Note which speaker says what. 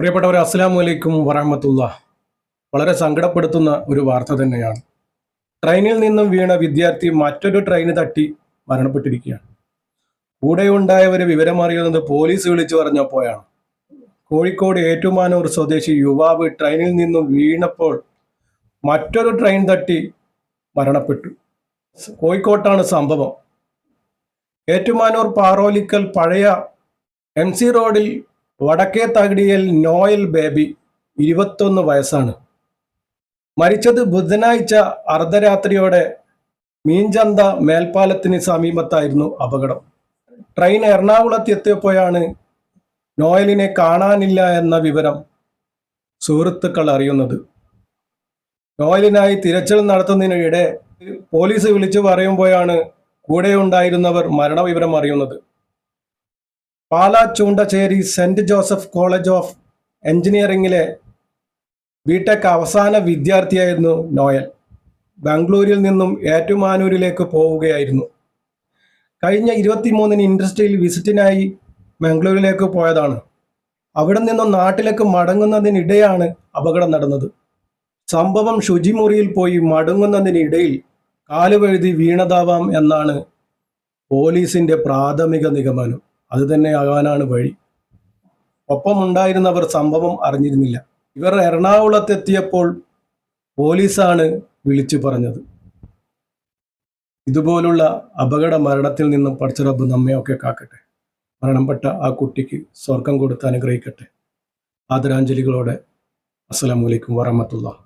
Speaker 1: പ്രിയപ്പെട്ടവരെ അസ്സാം വലൈക്കും വറഹമത്തുള്ള വളരെ സങ്കടപ്പെടുത്തുന്ന ഒരു വാർത്ത തന്നെയാണ്. ട്രെയിനിൽ നിന്നും വീണ വിദ്യാർത്ഥി മറ്റൊരു ട്രെയിന് തട്ടി മരണപ്പെട്ടിരിക്കുകയാണ്. കൂടെയുണ്ടായവരെ വിവരമറിയുന്നത് പോലീസ് വിളിച്ചു പറഞ്ഞപ്പോഴാണ്. കോഴിക്കോട് ഏറ്റുമാനൂർ സ്വദേശി യുവാവ് ട്രെയിനിൽ നിന്നും വീണപ്പോൾ മറ്റൊരു ട്രെയിൻ തട്ടി മരണപ്പെട്ടു. കോഴിക്കോട്ടാണ് സംഭവം. ഏറ്റുമാനൂർ പാറോലിക്കൽ പഴയ എം സി റോഡിൽ വടക്കേ തകിടിയൽ നോയൽ ബേബി ഇരുപത്തൊന്ന് വയസ്സാണ്. മരിച്ചത് ബുധനാഴ്ച അർദ്ധരാത്രിയോടെ മീൻചന്ത മേൽപ്പാലത്തിന് സമീപത്തായിരുന്നു അപകടം. ട്രെയിൻ എറണാകുളത്ത് എത്തിയപ്പോഴാണ് നോയലിനെ കാണാനില്ല എന്ന വിവരം സുഹൃത്തുക്കൾ അറിയുന്നത്. നോയലിനായി തിരച്ചിൽ നടത്തുന്നതിനിടെ പോലീസ് വിളിച്ചു പറയുമ്പോഴാണ് കൂടെയുണ്ടായിരുന്നവർ മരണവിവരം അറിയുന്നത്. Pala Choondacherry saint Joseph college of എഞ്ചിനീയറിംഗിലെ B Tech അവസാന വിദ്യാർത്ഥിയായിരുന്നു നോയൽ. ബാംഗ്ലൂരിൽ നിന്നും ഏറ്റുമാനൂരിലേക്ക് പോവുകയായിരുന്നു. കഴിഞ്ഞ ഇരുപത്തിമൂന്നിന് ഇൻഡസ്ട്രിയിൽ വിസിറ്റിനായി ബാംഗ്ലൂരിലേക്ക് പോയതാണ്. അവിടെ നിന്നും നാട്ടിലേക്ക് മടങ്ങുന്നതിനിടെയാണ് അപകടം നടന്നത്. സംഭവം ശുചിമുറിയിൽ പോയി മടങ്ങുന്നതിനിടയിൽ കാലുവഴുതി വീണതാവാം എന്നാണ് പോലീസിന്റെ പ്രാഥമിക നിഗമനം. അത് തന്നെ ആകാനാണ് വഴി. ഒപ്പമുണ്ടായിരുന്നവർ സംഭവം അറിഞ്ഞിരുന്നില്ല. ഇവർ എറണാകുളത്തെത്തിയപ്പോൾ പോലീസാണ് വിളിച്ചു പറഞ്ഞത്. ഇതുപോലുള്ള അപകട മരണത്തിൽ നിന്നും പഠിച്ചറബ് നമ്മയൊക്കെ കാക്കട്ടെ. മരണപ്പെട്ട ആ കുട്ടിക്ക് സ്വർഗം കൊടുത്ത് അനുഗ്രഹിക്കട്ടെ. ആദരാഞ്ജലികളോടെ. അസ്സലാമലൈക്കും വറഹമത്തുള്ള